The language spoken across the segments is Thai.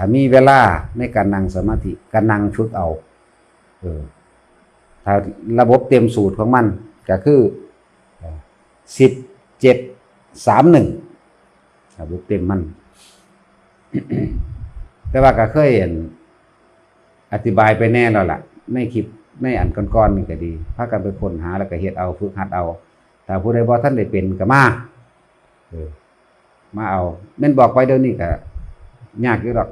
ถ้ามีเวลาในการนั่งสมาธิการนั่งฝึกเอา เออถ้าระบบเต็มสูตรของมัน ก็คือสิบเจ็ดสามหนึ่งระบบเต็มมัน แต่ว่าก็เคยเห็นอธิบายไปแน่แล้วล่ะในคลิปในอันก่อนๆนี่ก็ดีพากันไปค้นหาแล้วก็เฮ็ดเอาฝึกหัดเอาถ้าผู้ใดบ่ท่านได้เป็นก็มาเออมาเอาแม่นบอกไปเดี๋ยวนี้ก็ยากอยู่หรอก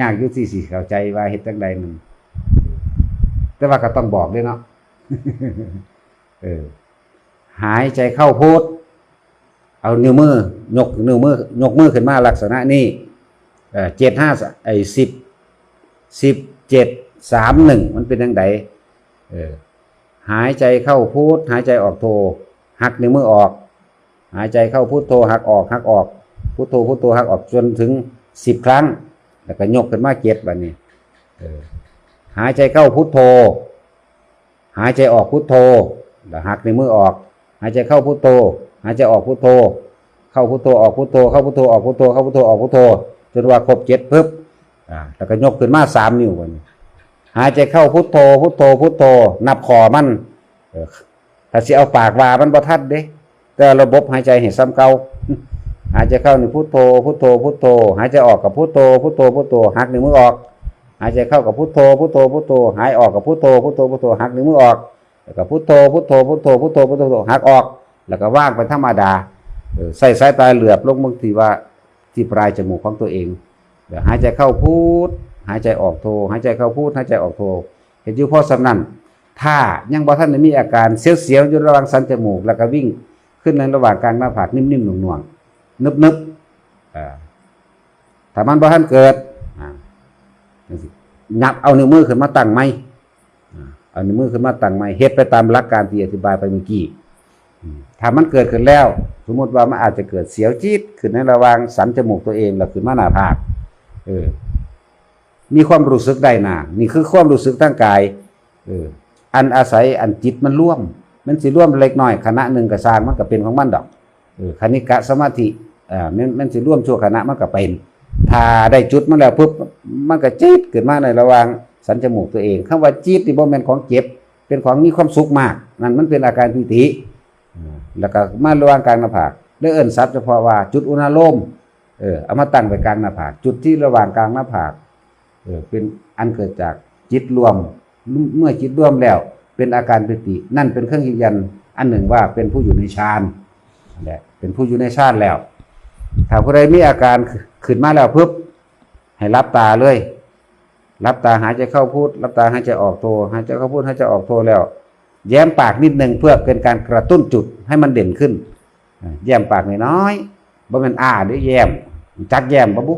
ยากอยู่ที่สิเข้าใจว่าเฮ็ดจังใดมันแต่ว่าก็ต้องบอกด้วยเนาะเออ หายใจเข้าพูดเอานิ้วมือยกนิ้วมือยกมือขึ้นมาลักษณะนี้เจ็ดห้าไอ้สิบสิบเจ็ดสามหนึ่งมันเป็นยังไงเออหายใจเข้าพูด หายใจออกโทหักนิ้วมือออก หายใจเข้าพุทโธหักออกหักออกพุทโธพุทโธหักออกจนถึง สิบครั้ง แล้วก็ยกขึ้นมาเก็บแบบนี้หายใจเข้าพุทโธ หายใจออกพุทโธแล้วหักในมือออก หายใจเข้าพุทโธ หายใจออกพุทโธ เข้าพุทโธออกพุทโธ เข้าพุทโธออกพุทโธ เข้าพุทโธออกพุทโธ จนว่าครบเจ็ดปึ๊บแล้วก็ยกขึ้นมาสามนิ้วแบบนี้หายใจเข้าพุทโธ พุทโธ พุทโธ นับคอมันถ้าสิเอาปากว่ามันบ่ทัดเด้ แต่ระบบหายใจเห็นซ้ำเก่า หายใจเข้านี่พุทโธพุทโธพุทโธหายใจออกกับพุทโธพุทโธพุทโธหักหนึ่งมือออก หายใจเข้ากับพุทโธพุทโธพุทโธหายออกกับพุทโธพุทโธพุทโธหักหนึ่งมือออกแล้วก็พุทโธพุทโธพุทโธพุทโธพุทโธพุทโธหักออก แล้วก็ว่างเป็นธรรมดาเออใส่สายตาเหลือบลงบางทีว่าที่ปลายจมูกของตัวเองเดี๋ยวหายใจเข้าพูดหายใจออกโทหายใจเข้าพูดหายใจออกโทเห็นอยู่พอสำนันถ้ายังบ่ท่านมีอาการเสียวๆอยู่ระหว่างสันจมูก แล้วก็วิ่งขึ้นในระหว่างกลางหน้าผากนิ่มๆหน่วงๆ นึบๆอ่าถ้ามันบ่ทันเกิดอ่าจังสิยับเอานิ้วมือขึ้นมาตั้งไหมอ่าเอานิ้วมือขึ้นมาตั้งไหมเฮ็ดไปตามหลักการที่อธิบายไปเมื่อกี้อืมถ้ามันเกิดขึ้นแล้ว สมมติว่ามันอาจจะเกิดเสียวจี๊ดขึ้นในระหว่างสันจมูกตัวเองแล้วขึ้นมาหน้าผากเออ มีความรู้สึกได้นะนี่คือความรู้สึกทางกาย เออ อันอาศัยอันจิตมันร่วม มันสิร่วมเล็กน้อยคณะหนึ่งกับสร้างมันก็เป็นของมันดอกเออคณิกะสมาธิ อ่ามันมันสิร่วมชั่วคณะมันก็เป็นถ้าได้จุดมาแล้วปุ๊บมันก็จี๊ดขึ้นมาในระหว่างสันจมูกตัวเองคำว่าจี๊ดนี่บ่แม่นของเจ็บ เป็นของมีความสุขมาก นั่นมันเป็นอาการปิติแล้วก็มาระหว่างกลางหน้าผากได้เอิ้นศัพท์เฉพาะว่าจุดอุณาโลมเออเอามาตั้งไว้กลางหน้าผาก จุดที่ระหว่างกลางหน้าผากเออเป็นอันเกิดจากจิตรวม เมื่อจิตรวมแล้ว เป็นอาการปิติ นั่นเป็นเครื่องยืนยันอันหนึ่งว่าเป็นผู้อยู่ในฌานนั่นแหละเป็นผู้อยู่ในฌานแล้ว ถ้าผู้ใดมีอาการขึ้นมาแล้วปุ๊บให้รับตาเลยรับตาหายใจเข้าพูด รับตาหายใจออกโทหายใจเข้าพูดหายใจออกโทแล้ว แย้มปากนิดหนึ่งเพื่อเป็นการกระตุ้นจุดให้มันเด่นขึ้น แย้มปากน้อยๆบ่แม่นอ้าหรือแย้มจักแย้มบ่บุ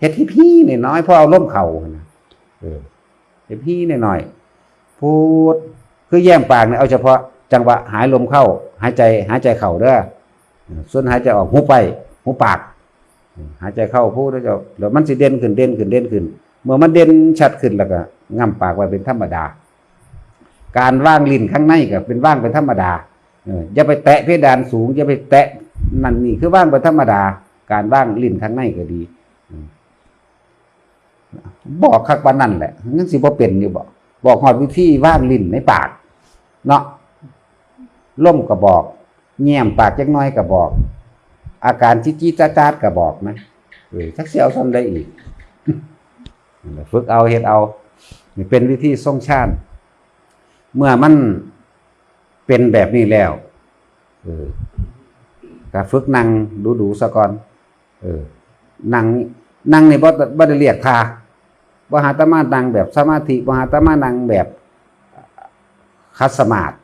เฮ็ดที่พี่หน่อยๆเพอเอาล่มเข่านะเฮ็ดพี่หน่อยๆพูดคือแย้มปากเนี่ยเอาเฉพาะ จังหวะหายลมเข้า หายใจหายใจเข่าเด้อ ส่วนหายใจออกหูไปหูปาก หายใจเข้าพูดแล้วจะแล้วมันสิเด่นขึ้นเด่นขึ้นเด่นขึ้น เมื่อมันเด่นชัดขึ้นแล้วก็ง่ำปากไว้เป็นธรรมดา การว่างลิ้นข้างในก็เป็นว่างเป็นธรรมดาอย่าไปแตะเพดานสูงอย่าไปแตะนั่นนี่คือว่างเป็นธรรมดา การว่างลิ้นข้างในก็ดี บอกคักปานนั่นแหละนั่นสิบ่เป็นอยู่บอกบอกหอดวิธีว่างลิ้นในปาก เนาะล่มก็บอก แง้มปากจักน้อยก็บอก อาการจิจิจ้าจ้าดก็บอกนะเออชักเสียวทำได้อีกนั่นแหละฝึกเอาเฮ็ดเอาเป็นวิธีทรงชาติเมื่อมันเป็นแบบนี้แล้ว เออก็ฝึกนั่งดูดูๆซะก่อน เออ นั่งนั่งในบ่บ่ได้เรียกทาบ่หาตมานั่งแบบสมาธิบ่หาตมานั่งแบบคัสมาธิ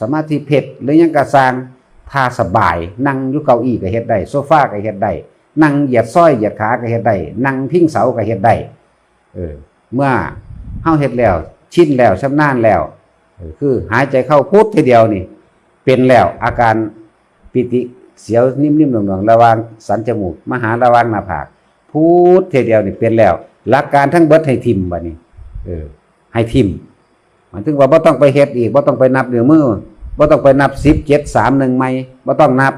สมาธิเพชรหรือยังกระสาง ท่าสบาย นั่งอยู่เก้าอี้ก็เฮ็ดได้โซฟาก็เฮ็ดได้นั่งเหยียดซ้อยเหยียดขาก็เฮ็ดได้นั่งพิงเสาก็เฮ็ดได้เออเมื่อเฮาเฮ็ดแล้ว ชินแล้วชำนาญแล้วคือหายใจเข้าพุททีเดียวนี่ เป็นแล้วอาการปิติเสียวนิ่มๆหน่วงๆระวางสันจมูกมหาระวางหน้าผากพูดเทเดียวนี่เป็นแล้ว หลักการทั้งเบิดให้ทิมบัดนี้เออ ให้ทิมหมายถึงว่าบ่ต้องไปเฮ็ดอีกบ่ต้องไปนับนิ้วมือ บ่ต้องไปนับ10 7 3 1ใหม่บ่ต้องนับ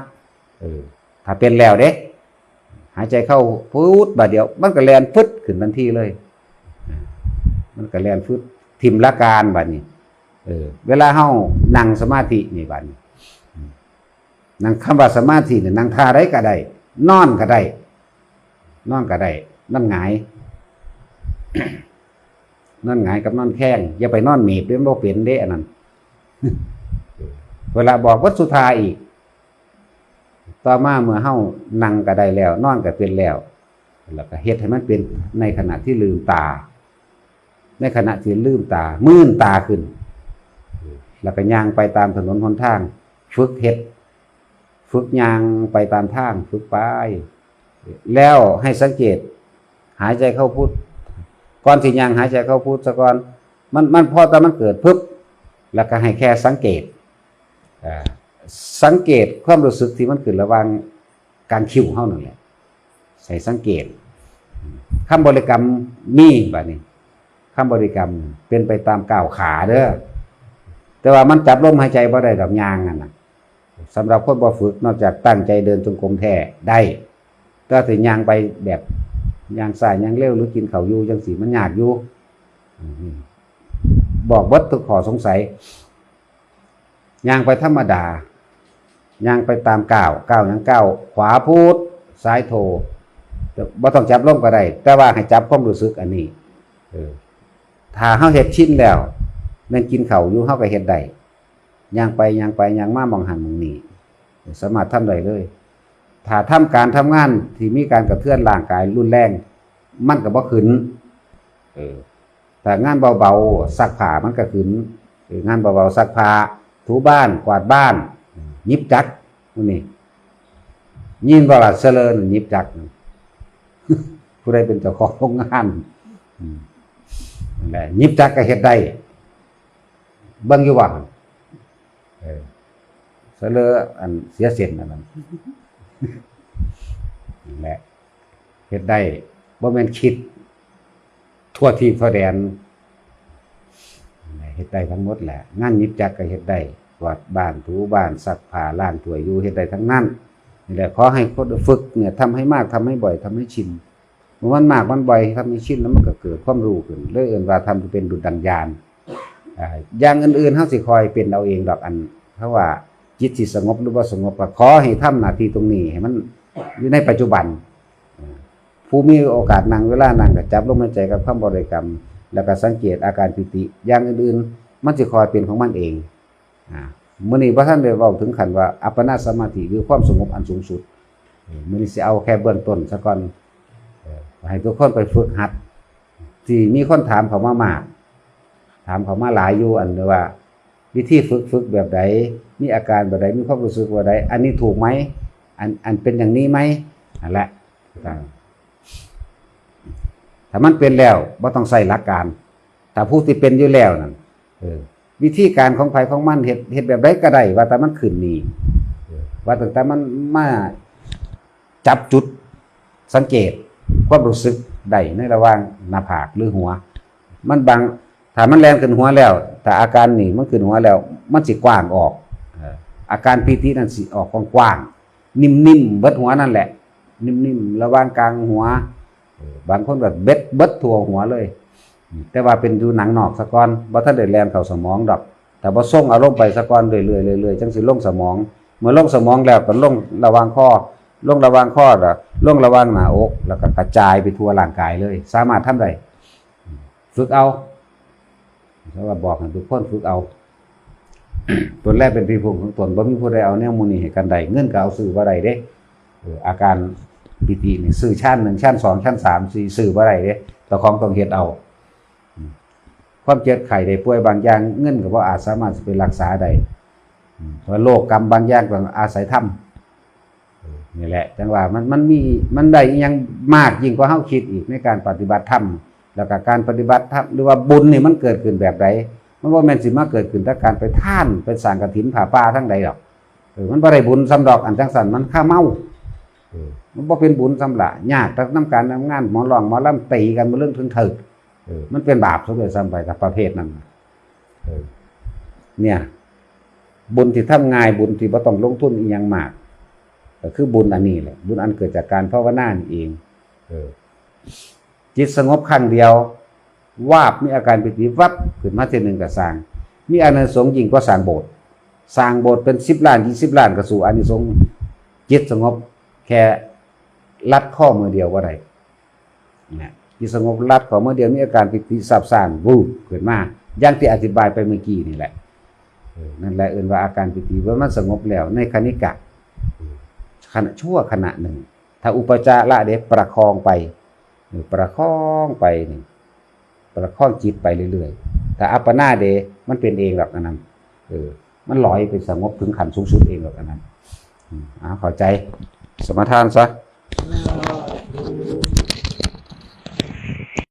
เออถ้าเป็นแล้วเด้หายใจเข้าพุดบาดเดียว มันก็แลนฟึดขึ้นทันทีเลย มันก็แลนฟึดทิมละการบัดนี้ เออ เวลาเฮานั่งสมาธินี่บัดนี้นั่งคำว่าสมาธินี่นั่งท่าได้ก็ได้ นอนก็ได้ นอนก็ได้นั่นหงายนอนหงายกับนอนแข้งอย่าไปนอนหมีบด้วยมันบ่เป็นเด้อันนั้น เวลาบอกวัดสุธาอีก ต่อมาเมื่อเฮานั่งก็ได้แล้ว นอนก็เป็นแล้ว แล้วก็เฮ็ดให้มันเป็นในขณะที่ลืมตา ในขณะที่ลืมตา มื่นตาขึ้น แล้วก็ย่างไปตามถนนหนทาง ฝึกเฮ็ด ฝึกย่างไปตามทาง ฝึกไป แล้วให้สังเกต หายใจเข้าพุทก่อนสิย่างหายใจเข้าพุทซะก่อนมันมันพอแต่มันเกิดปึ๊บแล้วก็ให้แค่สังเกต สังเกตความรู้สึกที่มันเกิดระหว่างการคิวเฮานั่นแหละใส่สังเกตคำบริกรรมมีแบบนี้คำบริกรรมเป็นไปตามก้าวขาเด้อแต่ว่ามันจับลมหายใจบ่ได้ดอกยางอะนะสำหรับคนบ่ฝึกนอกจากตั้งใจเดินจงกรมแท้ได้ก็ถึงยางไปแบบยางสายยางเร็วหรือกินเขาอยู่จังสีมันยากอยู่บอกบดทุกขอสงสัย ยางไปธรรมดาย่างไปตามก้าวก้าวยังก้าวขวาพูดซ้ายโทบ่ต้องจับลมก็ได้ แต่ว่าให้จับความรู้สึกอันนี้เออถ้าเฮาเฮ็ดชิ้นแล้วแม่นกินเข้าอยู่เฮาก็เฮ็ดได้ย่างไปย่างไปย่างมามองหันมองนี้สามารถทำได้เลย ถ้าทำการทำงานที่มีการกระเทือนร่างกายรุนแรง มันก็บ่ขึ้นเออแต่งานเบาๆซักผ้ามันก็ขึ้นงานเบาๆซักผ้า ถูบ้านกวาดบ้าน ยิบจักนี่ยินบลาเสลินยิบจักผู้ใดเป็นเจ้าของโรงงานนั่ยิบจักก็เฮ็ดได้เบิ่งอยู่ว่าเออเสลออันเสียเส้นอันนั้นนั่นแหละเฮ็ดได้บ่แม่นคิด ทั่วที่ทั่วแดนนั่นแหละเฮ็ดได้ทั้งหมดแหละ งานยิบจักก็เฮ็ดได้ วาดบ้านถูบ้านซักผ้าล้างถ้วยอยู่เฮ็ดได้ทั้งนั้นนี่แหละขอให้คนฝึกเนี่ยทำให้มากทำให้บ่อยทำให้ชินมันมากมันบ่อยทำให้ชินแล้วมันก็เกิดความรู้ขึ้นเลยเอิ้นว่าทำเป็นดุจดังยานอย่างอื่นๆเฮาสิคอยเป็นเอาเองดอกอันเพราะว่าจิตสิสงบหรือบ่าสงบก็ขอให้ทำหน้าที่ตรงนี้ให้มันอยู่ในปัจจุบันผู้มีโอกาสนั่งเวลานั่งก็จับลมหายใจกับคำบริกรรม แล้วก็สังเกตอาการปิติอย่างอื่นๆ มันสิคอยเป็นของมันเอง อ่ามื่อนี้พระท่านได้เว้าถึงขันว่าอัปปนาสมาธิหรือความสงบอันสูงสุดเมื่อนี้สิเอาแค่เบื้องต้นซะก่อนให้ทุกคนไปฝึกหัด ที่มีคนถามเขามามาก ถามเขามาหลายอยู่อันเดียว่า วิธีฝึกฝึกแบบใดมีอาการแบบใดมีความรู้สึกว่าใดอันนี้ถูกไหมอันอันเป็นอย่างนี้ไหมอันละต่างถ้ามันเป็นแล้วบ่ต้องใส่หลักการถ้าผู้ที่เป็นอยู่แล้วนั่นเออ วิธีการของไผของมันเฮ็ดเฮ็ดแบบใดก็ได้ว่าแต่มันขึ้นนี่ว่าตั้งแต่มันมาจับจุดสังเกตความรู้สึกได้ในระหว่างหน้าผากหรือหัว มันบางถ้ามันแรงขึ้นหัวแล้วแต่อาการนี่มันขึ้นหัวแล้ว มันสิกว้างออกอาการปีตินั่นสิออกกว้างๆนิ่มๆเบิดหัวนั่นแหละ นิ่มๆระหว่างกลางหัว บางคนแบบเบ็ดเบิดทั่วหัวเลย แต่ว่าเป็นอยู่หนังนอกสะก่อนบ่ทันได้แล่นเข้าสมองดอก แต่บ่ส่งอารมณ์ไปสะก่อนเรื่อยๆเรื่อยๆจังสิลงสมอง เมื่อลงสมองแล้วก็ลงระว่างข้อลงระว่างข้อล้วลงระว่างหน้าอก แล้วก็กระจายไปทั่วร่างกายเลย สามารถทำได้ฝึกเอาเพราะว่าบอกให้ทุกคนฝึกเอาตนแรกเป็นที่พึ่งของตนบ่มีผู้ใดเอาแนวมูนี้ให้กันได้เงินก็เอาซื้อบ่ได้เด้ออาการปิตินี่ซื้อชั้นหนึ่งชั้นสองชั้นสามสี่อบ่ได้เด้เจ้าของต้องเฮ็ดเอา ความเจ็บไข้ได้ป่วยบางอย่างเงินก็บ่อาจสามารถไปรักษาได้เพราะโรคกรรมบางอย่างต้องอาศัยธรรมนี่แหละจังว่ามันมันมีมันได้ยังมากยิ่งกว่าเฮาคิดอีกในการปฏิบัติธรรมแล้วก็การปฏิบัติธรรมหรือว่าบุญนี่มันเกิดขึ้นแบบใดมันบ่แม่นสิมาเกิดขึ้นจากการไปท่านไปสร้างกฐินผาป่าทั้งใดดอกเออมันบ่ได้บุญสำดอกอันจังสันมันค่าเมามันบ่เป็นบุญสำละยากแต่นํการทำงานหมอรองหมอลำตีกันบ่เรื่องถึงถึก เออ มันเป็นบาปซะเลยซ้ำไปกับประเภทนั้นเออ เนี่ย บุญที่ทำง่ายบุญที่บ่ต้องลงทุนอีหยังมากก็คือบุญอันนี้แหละ บุญอันเกิดจากการภาวนานี่เอง เออ จิตสงบครั้งเดียว วาบมีอาการปิติวับขึ้นมาทีหนึ่งกับสร้าง มีอานิสงส์ยิ่งกว่าสร้างโบสถ์สร้างโบสถ์เป็นสิบล้านยี่สิบล้านก็สู่อานิสงส์จิตสงบแค่ลัดข้อมือเดียวว่าไรเนี่ย จิตสงบลัดข้อมือเดียวมีอาการปิติสับสานวูบขึ้นมาอย่างที่อธิบายไปเมื่อกี้นี่แหละนั่นแหละเอื่นว่าอาการปิติว่ามันสงบแล้วในคณิกะขณะชั่วขณะหนึ่ง ถ้าอุปจาระเด็ประคองไปเออประคองไปนี่ประคองจิตไปเรื่อยๆแต่อัปปนาเดมันเป็นเองหรอกอันนั้นเออมันลอยไปสงบถึงขันสูงสุดเองหรอกอันนั้นอ่าเข้าใจสมทานซะ